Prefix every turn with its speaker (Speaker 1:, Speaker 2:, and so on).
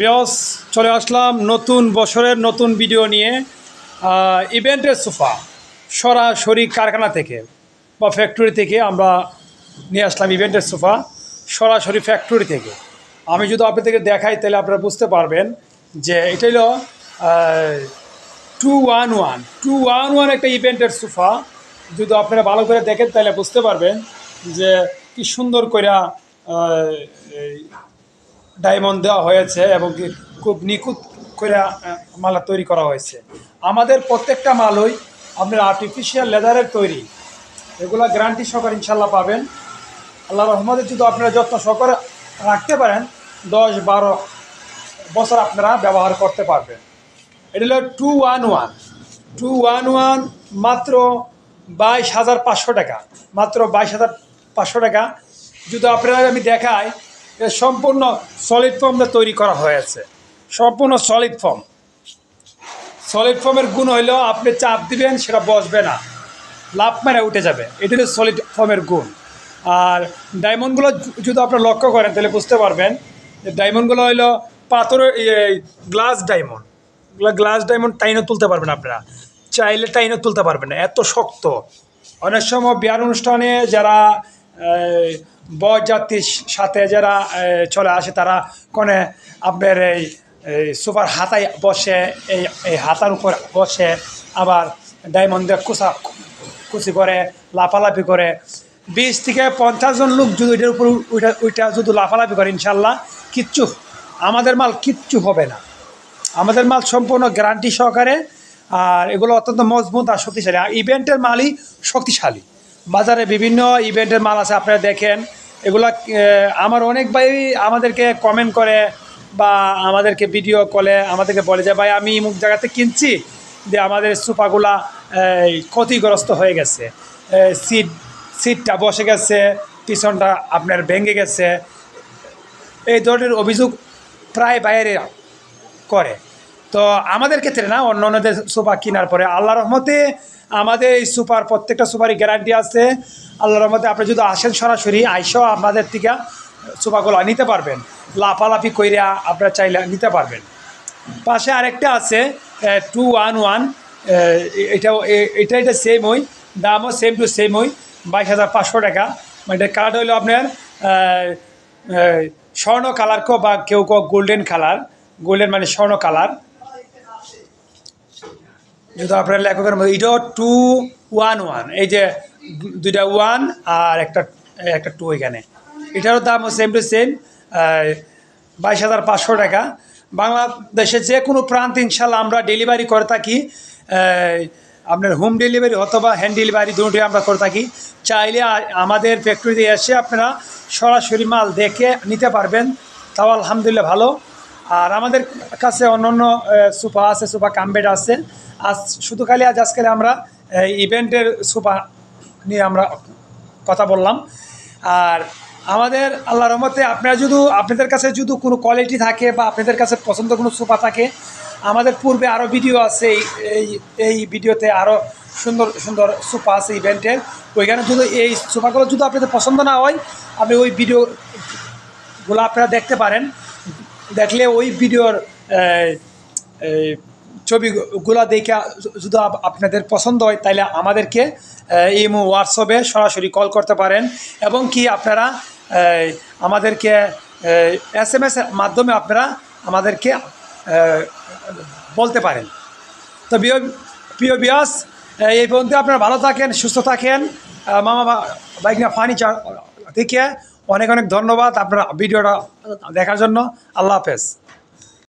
Speaker 1: বিয়স চলে আসলাম নতুন বছরের নতুন ভিডিও নিয়ে ইভেন্টের সোফা সরাসরি কারখানা থেকে বা ফ্যাক্টরি থেকে আমরা নিয়ে আসলাম ইভেন্টের সোফা সরাসরি ফ্যাক্টরি থেকে। আমি যদি আপনাদেরকে দেখাই, তাহলে আপনারা বুঝতে পারবেন যে এটা হলো two one one two one one একটা ইভেন্টের সোফা যদি আপনারা ভালো করে দেখেন, তাহলে বুঝতে পারবেন যে কি সুন্দর করে ডায়মন্ড দেওয়া হয়েছে এবং খুব নিখুঁত করে মালা তৈরি করা হয়েছে। আমাদের প্রত্যেকটা মালই আপনার আর্টিফিশিয়াল লেদারের তৈরি। এগুলা গ্যারান্টি সহকারে ইনশাল্লাহ পাবেন। আল্লাহ রহমদের যদি আপনারা যত্ন সহকারে রাখতে পারেন, দশ বারো বছর আপনারা ব্যবহার করতে পারবেন। এটা হলো two one one two one one মাত্র বাইশ হাজার পাঁচশো টাকা। মাত্র বাইশ হাজার পাঁচশো টাকা। যদি আপনারা আমি দেখাই সম্পূর্ণ সলিড ফর্ম তৈরি করা হয়েছে। সম্পূর্ণ সলিড ফর্ম সলিড ফর্মের গুণ হইলেও আপনি চাপ দিবেন, সেটা বসবে না। লাভ মেরে উঠে যাবে। এটা হলো সলিড ফর্মের গুণ। আর ডায়মন্ডগুলো যদি আপনারা লক্ষ্য করেন, তাহলে বুঝতে পারবেন যে ডায়মন্ডগুলো হইল পাথরের গ্লাস ডায়মন্ড গ্লাস ডায়মন্ড টাইনও তুলতে পারবেন আপনারা। চাইলে টাইনও তুলতে পারবেন না। এত শক্ত। অনেক সময় বিয়ার অনুষ্ঠানে যারা বরযাত্রীর সাথে যারা চলে আসে তারা কোনে আপনার এই সুপার হাতায় বসে, এই এই হাতার উপর বসে আবার ডায়মন্ড কুচা, কুচি করে, লাফালাফি করে। বিশ থেকে পঞ্চাশ জন লোক যদি ওইটার উপর, ওইটা ওইটা যদি লাফালাফি করে ইনশাল্লাহ কিচ্ছু, আমাদের মাল কিচ্ছু হবে না। আমাদের মাল সম্পূর্ণ গ্যারান্টি সহকারে, আর এগুলো অত্যন্ত মজবুত আর শক্তিশালী। আর ইভেন্টের মালই শক্তিশালী। বাজারে বিভিন্ন ইভেন্টের মাল আছে, আপনারা দেখেন। এগুলা আমার অনেক ভাই আমাদেরকে কমেন্ট করে বা আমাদেরকে ভিডিও কলে আমাদেরকে বলে যে ভাই আমি মুখ জায়গাতে কিনছি যে আমাদের সোফাগুলা এই, ক্ষতিগ্রস্ত হয়ে গেছে। সিট সিটটা বসে গেছে পিছনটা আপনার ভেঙে গেছে। এই ধরনের অভিযোগ প্রায় বাইরে করে। তো আমাদের ক্ষেত্রে না অন্য অন্যদের সোফা কেনার পরে আল্লাহ রহমতে আমাদের এই সুপার প্রত্যেকটা সুপারই গ্যারান্টি আছে। আল্লাহ রহমতে আপনি যদি আসেন সরাসরি, আইসও আমাদের থেকে সোফাগুলো নিতে পারবেন। লাফালাফি কইরা আপনারা চাইলে নিতে পারবেন। পাশে আরেকটা আছে টু ওয়ান ওয়ান এটাও এটা এটা সেম ওই, দামও সেম টু সেম ওই, বাইশ হাজার পাঁচশো টাকা। মানে এটা কালারটা হলো আপনার স্বর্ণ কালার কো বা কেউ কেউ গোল্ডেন কালার গোল্ডেন মানে স্বর্ণ কালার যদি আপনার লেখকের মধ্যে এটাও টু ওয়ান ওয়ান এই যে দুইটা ওয়ান আর একটা একটা টু এখানে। এটারও দাম সেম টু সেম বাইশ হাজার পাঁচশো টাকা। বাংলাদেশে যে কোনো প্রান্তে ইনশাল্লাহ আমরা ডেলিভারি করে থাকি আপনার হোম ডেলিভারি অথবা হ্যান্ড ডেলিভারি দুটোই আমরা করে থাকি। চাইলে আমাদের ফ্যাক্টরিতে এসে আপনারা সরাসরি মাল দেখে নিতে পারবেন। তাও আলহামদুলিল্লাহ ভালো। আর আমাদের কাছে অন্য অন্য সোফা আছে সোফা কামবেড আছে। আজ শুধু খালি আজ আজকে আমরা ইভেন্টের সোফা নিয়ে আমরা কথা বললাম। আর আমাদের আল্লাহ রহমতে আপনারা যদি, আপনাদের কাছে যদি কোনো কোয়ালিটি থাকে বা আপনাদের কাছে পছন্দ কোনো সোফা থাকে, আমাদের পূর্বে আরও ভিডিও আছে, এই এই ভিডিওতে আরও সুন্দর সুন্দর সোফা আছে ইভেন্টের। ওইখানে যদি এই সোফাগুলো যদি আপনাদের পছন্দ না হয় আপনি ওই ভিডিওগুলো আপনারা দেখতে পারেন। দেখলে ওই ভিডিওর ছবিগুলো দেখে যদি আপনাদের পছন্দ হয় তাহলে আমাদেরকে ইমো, হোয়াটসঅ্যাপে সরাসরি কল করতে পারেন। এবং কি আপনারা আমাদেরকে এস এম এস মাধ্যমে আপনারা আমাদেরকে বলতে পারেন। তো প্রিয় প্রিয় বিয়াস এই পর্যন্ত আপনারা ভালো থাকেন, সুস্থ থাকেন। মামা বাইকনা ফার্নিচার থেকে অনেক অনেক ধন্যবাদ আপনার ভিডিওটা দেখার জন্য। আল্লাহ হাফেজ।